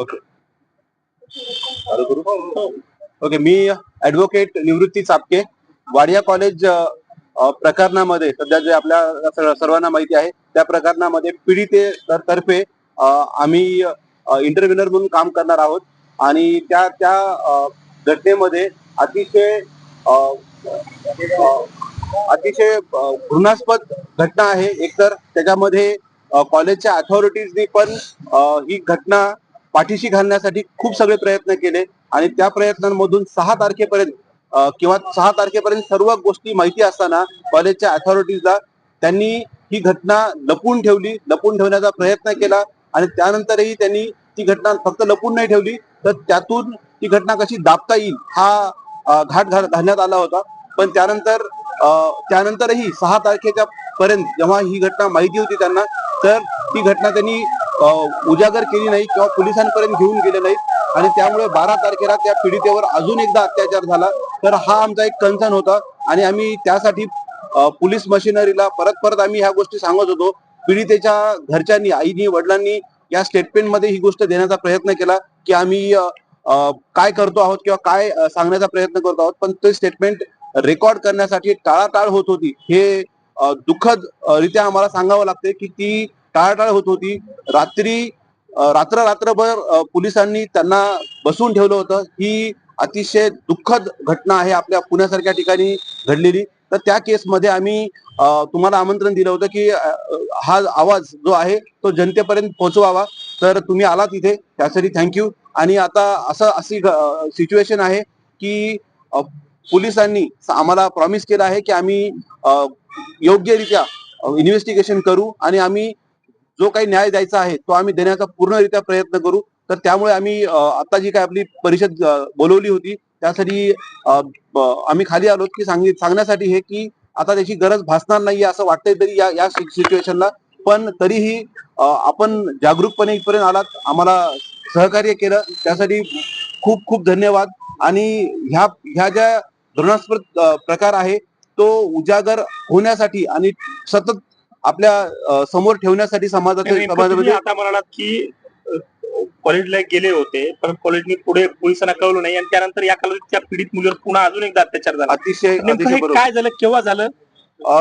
Okay चालू करू okay मी ऍडव्होकेट निवृत्ती चापके. वाडिया कॉलेज प्रकरणामध्ये सध्या जे आपल्या सर्वांना माहिती आहे त्या प्रकरणामध्ये पीडिते तर्फे आम्ही इंटरव्ह्युनर म्हणून काम करणार आहोत. आणि त्या त्या घटनेमध्ये अतिशय अतिशय घृणास्पद घटना आहे. एकतर त्याच्यामध्ये कॉलेजच्या अथॉरिटीजनी पण ही घटना पाठीशी घालण्यासाठी खूप सगळे प्रयत्न केले आणि त्या प्रयत्नांमधून सहा तारखेपर्यंत किंवा सहा तारखेपर्यंत सर्व गोष्टी माहिती असताना कॉलेजच्या अथॉरिटीजला त्यांनी ही घटना लपून ठेवली लपून ठेवण्याचा प्रयत्न केला आणि त्यानंतरही त्यांनी ती घटना फक्त लपून नाही ठेवली तर त्यातून ती घटना कशी दाबता येईल हा घाट घालण्यात आला होता. पण त्यानंतर त्यानंतरही सहा तारखेच्या पर्यंत जेव्हा ही घटना माहिती होती त्यांना तर ती घटना त्यांनी उजागर केली नाही किंवा पोलिसांपर्यंत घेऊन गेले नाहीत. आणि त्यामुळे बारा तारखेला त्या पीडितेवर अजून एकदा अत्याचार झाला. तर हा आमचा एक कन्सर्न होता. आणि आम्ही त्यासाठी पोलीस मशिनरीला परत परत आम्ही ह्या गोष्टी सांगत होतो. पीडितेच्या घरच्यांनी आईनी वडिलांनी या स्टेटमेंटमध्ये ही गोष्ट देण्याचा प्रयत्न केला की आम्ही काय करतो आहोत किंवा काय सांगण्याचा प्रयत्न करतो आहोत. पण ते स्टेटमेंट रेकॉर्ड करण्यासाठी टाळाटाळ होत होती. हे दुःखद रित्या आम्हाला सांगावं लागते की ती टाळाटाळ होत होती. रात्री रात्र रात्रभर पोलिसांनी त्यांना बसवून ठेवलं होतं. ही अतिशय दुःखद घटना आहे आपल्या पुण्यासारख्या ठिकाणी घडलेली. तर त्या केसमध्ये आम्ही तुम्हाला आमंत्रण दिलं होतं की हा आवाज जो आहे तो जनतेपर्यंत पोहोचवावा. तर तुम्ही आलात इथे त्यासाठी थँक्यू आणि आता असं अशी सिच्युएशन आहे की पोलिसांनी आम्हाला प्रॉमिस केलं आहे की आम्ही योग्यरित्या इन्व्हेस्टिगेशन करू आणि आम्ही जो काही न्याय द्यायचा आहे तो आम्ही देण्याचा पूर्णरित्या प्रयत्न करू. तर त्यामुळे आम्ही आता जी काय आपली परिषद बोलवली होती त्यासाठी आम्ही खाली आलो की सांगित सांगण्यासाठी हे की आता त्याची गरज भासणार नाहीये असं वाटतंय तरी या या सिच्युएशनला पण तरीही आपण जागरूकपणे इथपर्यंत आलात. आम्हाला सहकार्य केलं. त्यासाठी खूप खूप धन्यवाद. आणि ह्या ह्या ज्या घृणास्पद प्रकार आहे तो उजागर होण्यासाठी आणि सतत आपल्यासमोर ठेवण्यासाठी तुम्ही समाजामध्ये आता म्हणालात की कॉलेजला गेले होते पण कॉलेजने पुढे पोलिसांना कळवलं नाही. आणि त्यानंतर या कालावधीत त्या पीडित मुलीवर पुन्हा अजून एकदा अत्याचार झाला. अतिशय काय झालं? केव्हा झालं?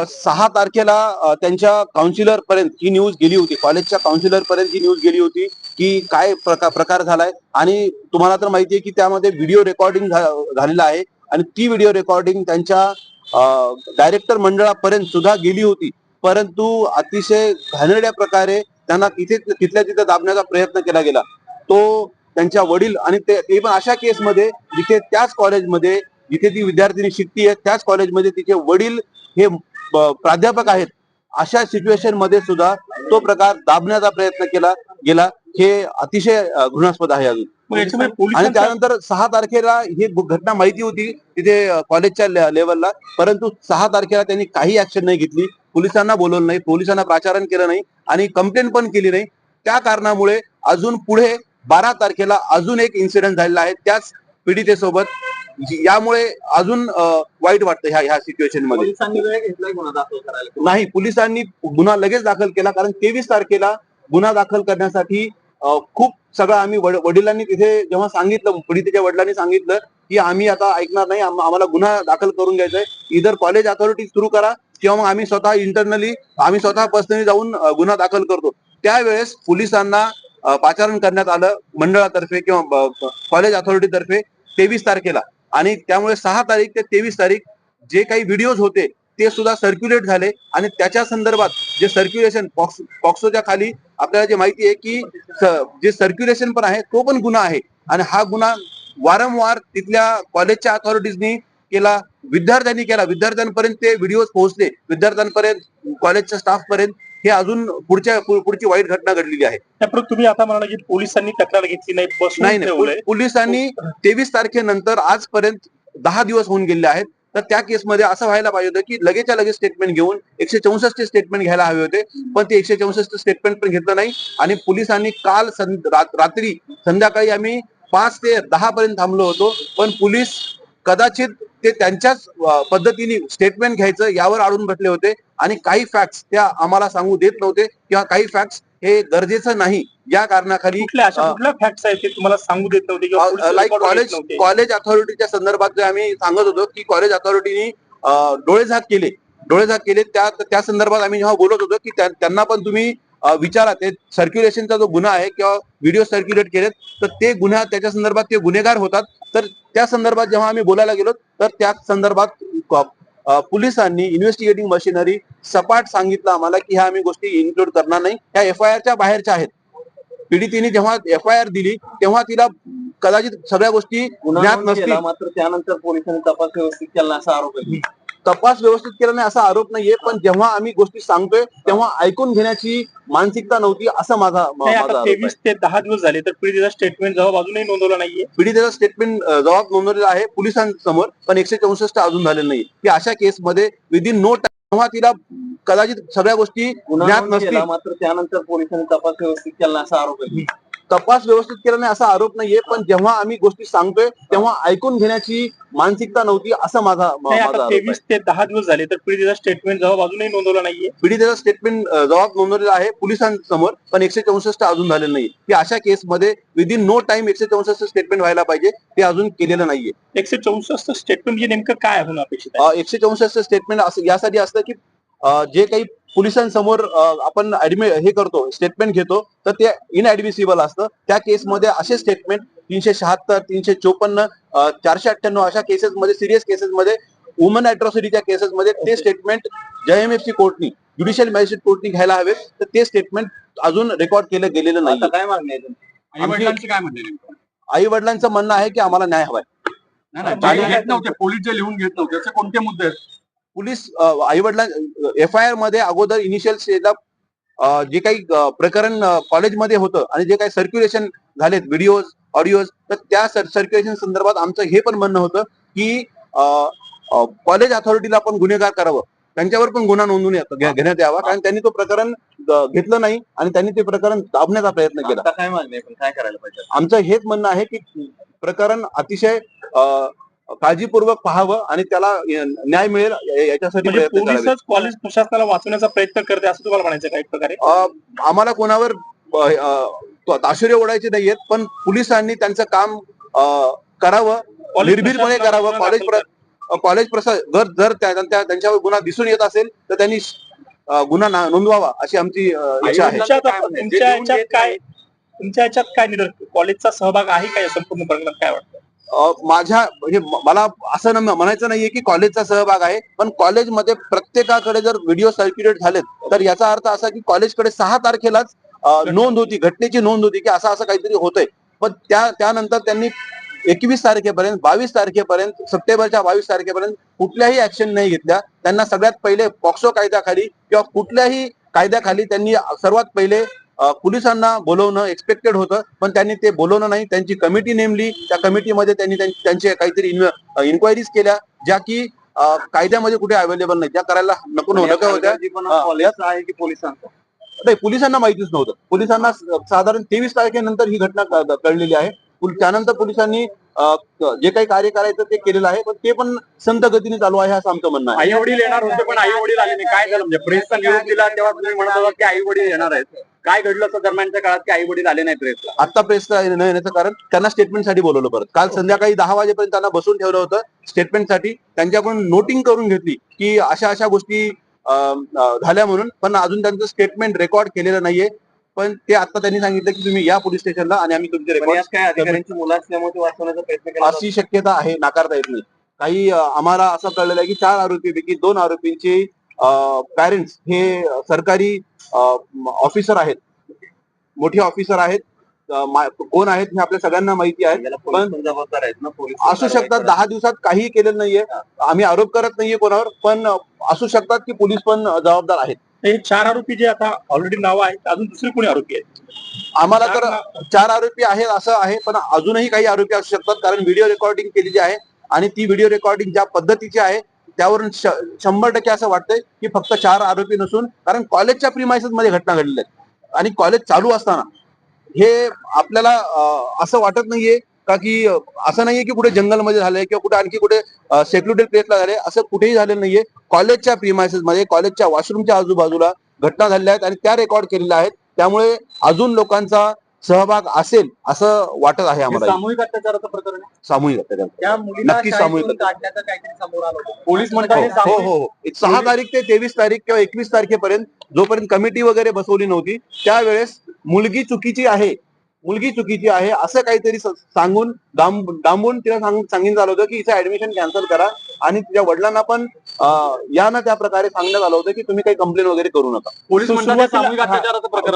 सहा तारखेला त्यांच्या काउन्सिलर पर्यंत ही न्यूज गेली होती. कॉलेजच्या काउन्सिलर पर्यंत ही न्यूज गेली होती की काय प्रकार प्रकार झालाय. आणि तुम्हाला तर माहिती आहे की त्यामध्ये व्हिडिओ रेकॉर्डिंग झालेलं आहे. आणि ती व्हिडिओ रेकॉर्डिंग त्यांच्या डायरेक्टर मंडळापर्यंत सुद्धा गेली होती. परंतु अतिशय घाणेरड्या प्रकारे त्यांना तिथे तिथल्या तिथे दाबण्याचा प्रयत्न केला गेला. तो त्यांच्या वडील आणि ते पण अशा केसमध्ये जिथे त्याच कॉलेजमध्ये जिथे ती विद्यार्थिनी शिकतीये त्याच कॉलेजमध्ये तिचे वडील हे प्राध्यापक आहेत अशा सिच्युएशनमध्ये सुद्धा तो प्रकार दाबण्याचा प्रयत्न केला गेला. हे अतिशय घृणास्पद आहे अजून. आणि त्यानंतर सहा तारखेला ही घटना माहिती होती तिथे कॉलेजच्या लेवलला परंतु सहा तारखेला त्यांनी काही ऍक्शन नाही घेतली. पोलिसांना बोलवलं नाही पोलिसांना प्राचारण केलं नाही आणि कंप्लेंट पण केली नाही. त्या कारणामुळे अजून पुढे बारा तारखेला अजून एक इन्सिडेंट झालेला आहे त्याच पीडितेसोबत. यामुळे अजून वाईट वाटतं ह्या ह्या सिच्युएशनमध्ये. नाही पोलिसांनी गुन्हा लगेच दाखल केला कारण तेवीस तारखेला गुन्हा दाखल करण्यासाठी खूप सगळं आम्ही वड- वडिलांनी तिथे जेव्हा सांगितलं पीडितेच्या वडिलांनी सांगितलं की आम्ही आता ऐकणार नाही आम्हाला गुन्हा दाखल करून घ्यायचा आहे इधर कॉलेज अथॉरिटी सुरू करा किंवा मग आम्ही स्वतः इंटरनली आम्ही स्वतः पर्सनली जाऊन गुन्हा दाखल करतो. त्यावेळेस पोलिसांना पाचारण करण्यात आलं मंडळातर्फे किंवा कॉलेज अथॉरिटी तर्फे तेवीस तारखेला. आणि त्यामुळे सहा तारीख ते तेवीस तारीख जे काही व्हिडिओज होते ते सुद्धा सर्क्युलेट झाले. आणि त्याच्या संदर्भात जे सर्क्युलेशन पॉक्सोच्या खाली आपल्याला जे माहिती आहे की जे सर्क्युलेशन पण आहे तो पण गुन्हा आहे. आणि हा गुन्हा वारंवार तिथल्या कॉलेजच्या अथॉरिटीजनी केला विद्यार्थ्यांनी केला. विद्यार्थ्यांपर्यंत ते व्हिडिओ पोहोचले. विद्यार्थ्यांपर्यंत कॉलेजच्या स्टाफ पर्यंत हे अजून पुढच्या पुढची वाईट घटना घडलेली आहे. तुम्ही आता म्हणाला की पोलिसांनी तक्रार घेतली नाही नाही पोलिसांनी तेवीस तारखेनंतर आजपर्यंत दहा दिवस होऊन गेले आहेत. तर त्या केसमध्ये असं व्हायला पाहिजे होतं की लगेचच्या लगेच स्टेटमेंट घेऊन एकशे चौसष्ट स्टेटमेंट घ्यायला हवे होते. पण ते एकशे चौसष्ट स्टेटमेंट पण घेतलं नाही. आणि पोलिसांनी काल सं- रात- रात्री संध्याकाळी आम्ही पाच ते दहा पर्यंत थांबलो होतो. पण पोलीस कदाचित ते त्यांच्याच पद्धतीने स्टेटमेंट घ्यायचं यावर अडून बसले होते. आणि काही फॅक्ट्स त्या आम्हाला सांगू देत नव्हते. किंवा काही फॅक्ट्स हे गरजेचं नाही. या कारणाखाली फॅक्ट्स आहेत ते तुम्हाला सांगू देत नव्हते लाईक कॉलेज? कॉलेज अथॉरिटीच्या संदर्भात जे आम्ही सांगत होतो की कॉलेज अथॉरिटीनी डोळेझाक केले. डोळेझाक केले. त्या त्या संदर्भात आम्ही जेव्हा बोलत होतो की त्या- त्यांना पण तुम्ही विचारा. ते सर्क्युलेशनचा जो गुन्हा आहे किंवा व्हिडिओ सर्क्युलेट केलेत तर ते गुन्हा त्याच्या संदर्भात ते गुन्हेगार होतात. तर त्या संदर्भात जेव्हा आम्ही बोलायला गेलो तर त्या संदर्भात पोलिसांनी इन्व्हेस्टिगेटिंग मशिनरी सपाट सांगितलं आम्हाला की ह्या आम्ही गोष्टी इन्क्लूड करणार नाही. ह्या एफ आय आरच्या बाहेरच्या आहेत. पीडितीने जेव्हा एफ आय आर दिली तेव्हा तिला कदाचित सगळ्या गोष्टी ज्ञात नसतील. मात्र त्यानंतर पोलिसांनी तपास व्यवस्थित केला असा आरोप आहे. तपास व्यवस्थित केला नाही असा आरोप नाहीये पण जेव्हा आम्ही गोष्टी सांगतोय तेव्हा ऐकून घेण्याची मानसिकता नव्हती असं माझा तेवीस ते दहा दिवस झाले तर पीडितेचा स्टेटमेंट जबाब अजूनही नोंदवला नाहीये. पीडितेचा स्टेटमेंट जबाब नोंदवलेला आहे पोलिसांसमोर पण एकशे चौसष्ट अजून झालेलं नाही की अशा केसमध्ये विदिन नो तेव्हा तिला कदाचित सगळ्या गोष्टी गुन्हा ज्ञात नसतील. मात्र त्यानंतर पोलिसांनी तपास व्यवस्थित केला असा आरोप आहे. तपास व्यवस्थित केला नाही असा आरोप नाहीये पण जेव्हा आम्ही गोष्टी सांगतोय तेव्हा ऐकून घेण्याची मानसिकता नव्हती असं माझा तेवीस ते दहा दिवस झाले तर पीडितेचा स्टेटमेंट जबाब अजूनही नोंदवला नाहीये. पीडितेचा स्टेटमेंट जबाब नोंदवलेला आहे पोलिसांसमोर पण एकशे चौसष्ट अजून झालेलं नाही. की अशा केसमध्ये विदिन नो टाइम एकशे चौसष्ट स्टेटमेंट व्हायला पाहिजे ते अजून केलेलं नाहीये. एकशे चौसष्ट स्टेटमेंट म्हणजे नेमकं काय होणं अपेक्षित एकशे चौसष्ट स्टेटमेंट असं यासाठी असतं की जे काही पोलिसांसमोर आपण ऍडमिट हे करतो स्टेटमेंट घेतो तर ते इनऍडमिसिबल असतं. त्या केसमध्ये असे स्टेटमेंट तीनशे शहात्तर तीनशे चोपन्न चारशे अठ्ठ्याण्णव अशा केसेसमध्ये सिरियस केसेसमध्ये वुमन अॅट्रॉसिटीच्या केसेसमध्ये ते स्टेटमेंट जयएमएफसी कोर्टनी ज्युडिशियल मॅजिस्ट्रेट कोर्टनी घ्यायला हवेत तर ते स्टेटमेंट अजून रेकॉर्ड केलं गेलेलं आता नाही काय मागणी? आई वडिलांचं म्हणणं आहे की आम्हाला न्याय हवाय. नाही, नाही, आणि- जे घेत नव्हते पोलीस जे लिहून घेत नव्हते त्याचे कोणते मुद्दे आहेत? पोलीस आई वडिलां एफ आय आरमध्ये अगोदर इनिशियल स्टेजला जे काही प्रकरण कॉलेजमध्ये होतं आणि जे काही सर्क्युलेशन झालेत व्हिडिओज ऑडिओज तर त्या सर्क्युलेशन संदर्भात आमचं हे पण म्हणणं होतं की कॉलेज अथॉरिटीला पण गुन्हेगार करावं. त्यांच्यावर पण गुन्हा नोंदवून घेण्यात यावा. कारण त्यांनी तो प्रकरण घेतलं नाही आणि त्यांनी ते प्रकरण दाबण्याचा प्रयत्न केला. आता काय मागणी पण काय करायला पाहिजे? आमचं हेच म्हणणं आहे की प्रकरण अतिशय काळजीपूर्वक पाहावं आणि त्याला न्याय मिळेल याच्यासाठी म्हणजे प्रयत्न कॉलेज प्रशासनाला वाचवण्याचा प्रयत्न करते असं तुम्हाला म्हणायचं का एक प्रकारे? आम्हाला कोणावर ताशेरे ओढायचे नाहीयेत पण पोलिसांनी त्यांचं काम करावं निर्भीडपणे प्रशासनाला करावं. कॉलेज कॉलेज प्रसा जर जर त्या- त्या- त्यांच्यावर गुन्हा दिसून येत असेल तर त्यांनी गुन्हा ना- नोंदवावा अशी आमची इच्छा आहे. तुमच्या काय आहे? तुमच्या याच्यात काय तुमच्या याच्यात काय निर कॉलेजचा सहभाग आहे का या संपूर्ण प्रकरणात? काय वाटतं? माझ्या म्हणजे मला असं म्हणायचं नाहीये की कॉलेजचा सहभाग आहे पण कॉलेजमध्ये प्रत्येकाकडे जर व्हिडिओ सर्क्युलेट झालेत तर याचा अर्थ असा की कॉलेजकडे सहा तारखेलाच नोंद होती घटनेची नोंद होती की असं असं काहीतरी होतंय. पण त्या त्यानंतर त्यांनी एकवीस तारखेपर्यंत बावीस तारखेपर्यंत सप्टेंबरच्या बावीस तारखेपर्यंत कुठल्याही ऍक्शन नाही घेतल्या. त्यांना सगळ्यात पहिले पॉक्सो कायद्याखाली किंवा कुठल्याही कायद्याखाली त्यांनी सर्वात पहिले पोलिसांना बोलवणं एक्सपेक्टेड होतं पण त्यांनी ते बोलवलं नाही. त्यांची कमिटी नेमली. त्या कमिटीमध्ये त्यांनी त्यां- त्यांचे काहीतरी इन्क्वायरीज केल्या ज्या की कायद्यामध्ये कुठे अवेलेबल नाही. त्या करायला नको नका होत्या? पोलिसांचा? नाही पोलिसांना माहितीच नव्हतं. पोलिसांना साधारण तेवीस तारखेनंतर ही घटना क- कळलेली आहे. त्यानंतर पोलिसांनी जे काही कार्य करायचं ते केलेलं आहे पण ते पण संत गतीने चालू आहे असं आमचं म्हणणं आहे. आई वडील येणार होते पण आई वडील आले नाही. काय झालं? म्हणजे प्रेसचा निरोप दिला तेव्हा तुम्ही म्हणत होता की आई वडील येणार आहेत. काय घडलं असं दरम्यानच्या काळात की आई वडील आले नाही प्रेसला आता प्रेसला न येण्याचं कारण त्यांना स्टेटमेंटसाठी बोलवलं परत. काल संध्याकाळी दहा वाजेपर्यंत त्यांना बसून ठेवलं होतं स्टेटमेंटसाठी त्यांच्याकडून नोटिंग करून घेतली की अशा अशा गोष्टी झाल्या म्हणून. पण अजून त्यांचं स्टेटमेंट रेकॉर्ड केलेलं नाहीये. पण ते आता त्यांनी सांगितलं की तुम्ही या पोलीस स्टेशनला आणि आम्ही तुमचे रेकॉर्ड काय अधिकाऱ्यांची मुलं असल्यामुळे ते वाचवण्याचा प्रयत्न केला अशी शक्यता आहे नाकारता येत नाही. काही आम्हाला असं कळलेलं आहे की चार आरोपीपैकी दोन आरोपींचे पॅरेंट्स हे सरकारी ऑफिसर आहेत. मोठे ऑफिसर आहेत. कोण आहेत हे आपल्या सगळ्यांना माहिती आहे. पण जबाबदार आहेत ना? पोलीस असू शकतात दहा दिवसात काहीही केलेलं नाहीये. आम्ही आरोप करत नाहीये कोणावर पण असू शकतात की पोलीस पण जबाबदार आहेत. हे चार आरोपी जे आता ऑलरेडी नाव आहेत अजून दुसरे कोणी आरोपी आहेत? आम्हाला तर चार आरोपी आहेत असं आहे पण अजूनही काही आरोपी असू शकतात कारण व्हिडिओ रेकॉर्डिंग केलेली आहे. आणि ती व्हिडिओ रेकॉर्डिंग ज्या पद्धतीची आहे त्यावरून शंभर टक्के असं वाटतंय की फक्त चार आरोपी नसून कारण कॉलेजच्या प्रिमायसेस मध्ये घटना घडलेल्या आहेत. आणि कॉलेज चालू असताना हे आपल्याला असं वाटत नाहीये का की असं नाहीये की कुठे जंगलमध्ये झालंय किंवा कुठे आणखी कुठे सेक्युरिटेड प्लेसला झाले असं कुठेही झालेलं नाहीये. कॉलेजच्या प्रिमायसेस मध्ये कॉलेजच्या वॉशरूमच्या आजूबाजूला घटना झालेल्या आहेत आणि त्या रेकॉर्ड केलेल्या आहेत. त्यामुळे अजून लोकांचा सहभाग असेल असं वाटत आहे आम्हाला. सामूहिक अत्याचाराचं प्रकरण आहे? सामूहिक अत्याचार त्या मुलीला नक्की शाळेतून सामूहिक काढण्याचं काहीतरी समोर आलं होतं. पोलीस हो म्हणतात हे हो हो सहा तारीख ते तेवीस तारीख किंवा एकवीस तारखेपर्यंत जोपर्यंत कमिटी वगैरे बसवली नव्हती त्यावेळेस मुलगी चुकीची आहे. मुलगी चुकीची आहे असं काहीतरी स- सांगून डांब- डांबून तिला सांग- सांगितलं आलं होतं की हिचं ऍडमिशन कॅन्सल करा. आणि तिच्या वडिलांना पण अं, या ना त्या प्रकारे सांगण्यात आलं होतं की तुम्ही काही कंप्लेन वगैरे करू नका. पोलीस.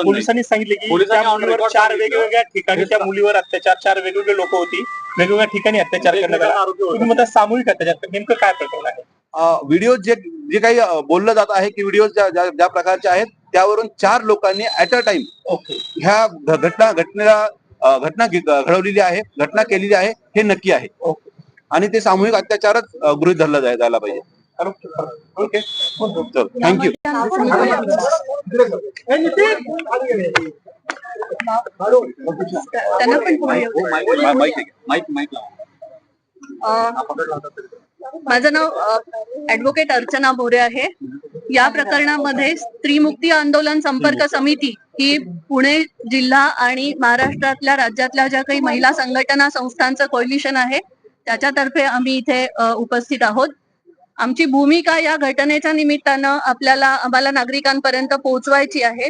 पोलिसांनी सांगितले की त्या मुलीवर चार. वेगवेगळ्या ठिकाणी त्या मुलीवर अत्याचार चार वेगवेगळे लोक होती. वेगवेगळ्या ठिकाणी अत्याचार करण्यात वेगवेगळे आला. तुम्ही म्हणता सामूहिक अत्याचार. नेमकं काय प्रकरण आहे? व्हिडिओ जे जे काही बोललं जात आहे की व्हिडिओ ज्या प्रकारचे आहेत त्यावरून चार लोकांनी ऍट अ टाइम ओके. ह्या घटना घटनेला घटना घडवलेली आहे घटना केलेली आहे हे नक्की आहे. आणि ते सामूहिक अत्याचारच गृहीत धरलं जाय- जायला पाहिजे. ओके थँक्यू माझं नाव ऍडव्होकेट अर्चना बोरे आहे. या प्रकरणामध्ये स्त्रीमुक्ती आंदोलन संपर्क समिती ही पुणे जिल्हा आणि महाराष्ट्रातल्या राज्यातल्या ज्या काही महिला संघटना संस्थांचं कोलिशन आहे त्याच्यातर्फे आम्ही इथे उपस्थित आहोत. आमची भूमिका या घटनेच्या निमित्तानं आपल्याला आम्हाला नागरिकांपर्यंत पोहोचवायची आहे.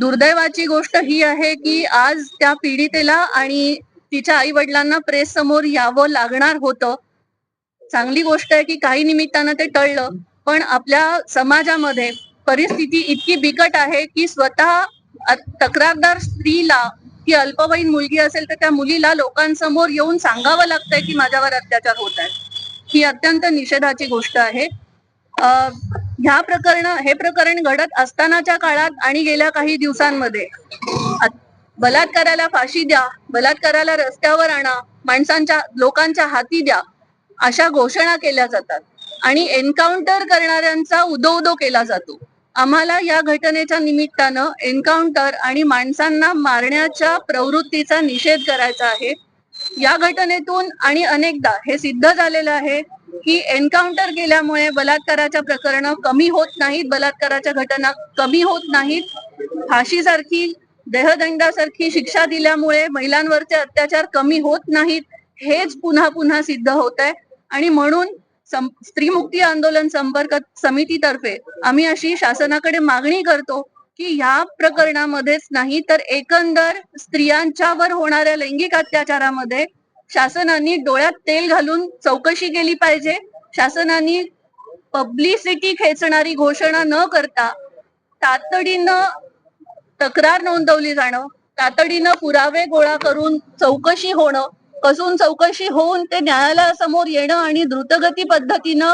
दुर्दैवाची गोष्ट ही आहे की आज त्या पीडितेला आणि तिच्या आई वडिलांना प्रेस समोर यावं लागणार होतं. चांगली गोष्ट आहे की काही निमित्तानं ते टळलं पण आपल्या समाजामध्ये परिस्थिती इतकी बिकट आहे की स्वतः तक्रारदार स्त्रीला ती अल्पवयीन मुलगी असेल तर त्या मुलीला लोकांसमोर येऊन सांगावं लागतंय की माझ्यावर अत्याचार होत आहे. ही अत्यंत निषेधाची गोष्ट आहे. ह्या प्रकरण हे प्रकरण घडत असतानाच्या काळात आणि गेल्या काही दिवसांमध्ये बलात्काराला फाशी द्या बलात्काराला रस्त्यावर आणा माणसांच्या लोकांच्या हाती द्या अशा घोषणा केल्या जातात. आणि एन्काउंटर करणाऱ्यांचा उदो उदो केला जातो. आम्हाला या घटनेच्या निमित्तानं एन्काउंटर आणि माणसांना मारण्याच्या प्रवृत्तीचा निषेध करायचा आहे. या घटनेतून आणि अनेकदा हे सिद्ध झालेलं आहे की एन्काउंटर केल्यामुळे बलात्काराच्या प्रकरण कमी होत नाहीत बलात्काराच्या घटना कमी होत नाहीत. फाशीसारखी देहदंडासारखी शिक्षा दिल्यामुळे महिलांवरचे अत्याचार कमी होत नाहीत हेच पुन्हा पुन्हा सिद्ध होत आहे आणि म्हणून स्त्रीमुक्ती आंदोलन संपर्क समितीतर्फे आम्ही अशी शासनाकडे मागणी करतो की ह्या प्रकरणामध्येच नाही तर एकंदर स्त्रियांच्यावर होणाऱ्या लैंगिक अत्याचारामध्ये शासनाने डोळ्यात तेल घालून चौकशी केली पाहिजे. शासनाने पब्लिसिटी खेचणारी घोषणा न करता तातडीनं तक्रार नोंदवली जाणं तातडीनं पुरावे गोळा करून चौकशी होणं कसून चौकशी होऊन ते न्यायालयासमोर येणं आणि द्रुतगती पद्धतीनं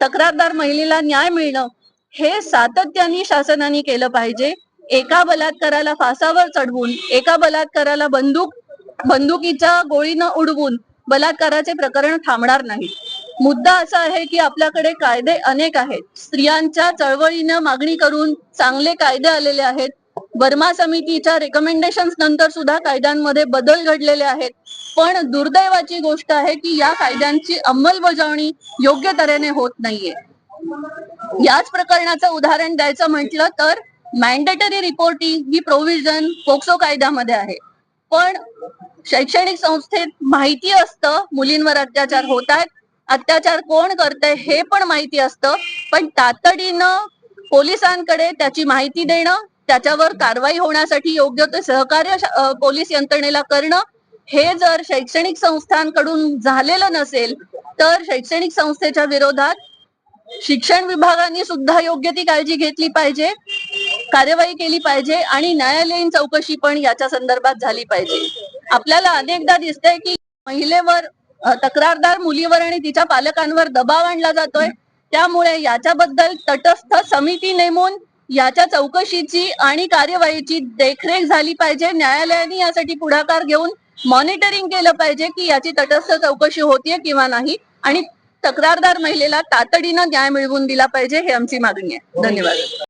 तक्रारदार महिलेला न्याय मिळणं हे सातत्याने शासनाने केलं पाहिजे. एका बलात्काराला फासावर चढवून एका बलात्काराला बंदूक बंदुकीच्या गोळीनं उडवून बलात्काराचे प्रकरण थांबणार नाही. मुद्दा असा आहे की आपल्याकडे कायदे अनेक आहेत. स्त्रियांच्या चळवळीनं मागणी करून चांगले कायदे आलेले आहेत. वर्मा समितीच्या रेकमेंडेशन नंतर सुद्धा कायद्यांमध्ये बदल घडलेले आहेत. पण दुर्दैवाची गोष्ट आहे की या कायद्यांची अंमलबजावणी योग्य तऱ्हेने होत नाहीये. याच प्रकरणाचं उदाहरण द्यायचं म्हटलं तर मॅन्डेटरी रिपोर्टिंग ही प्रोव्हिजन पोक्सो कायद्यामध्ये आहे. पण शैक्षणिक संस्थेत माहिती असतं मुलींवर अत्याचार होत आहेत. अत्याचार कोण करते हे पण माहिती असतं. पण तातडीनं पोलिसांकडे त्याची माहिती देणं त्याच्यावर कारवाई होण्यासाठी योग्य ते सहकार्य पोलीस यंत्रणेला करणं हे जर शैक्षणिक संस्थांकडून झालेलं नसेल तर शैक्षणिक संस्थेच्या विरोधात शिक्षण विभागाने सुद्धा योग्य ती काळजी घेतली पाहिजे कार्यवाही केली पाहिजे आणि न्यायालयीन चौकशी पण याच्या संदर्भात झाली पाहिजे. आपल्याला अनेकदा दिसतंय की महिलेवर तक्रारदार मुलीवर आणि तिच्या पालकांवर दबाव आणला जातोय. त्यामुळे याच्याबद्दल तटस्थ समिती नेमून याच्या चौकशीची आणि कार्यवाहीची देखरेख झाली पाहिजे. न्यायालयाने यासाठी पुढाकार घेऊन मॉनिटरिंग केलं पाहिजे की याची तटस्थ चौकशी होतीये किंवा नाही. आणि तक्रारदार महिलेला तातडीनं न्याय मिळवून दिला पाहिजे हे आमची मागणी आहे. धन्यवाद.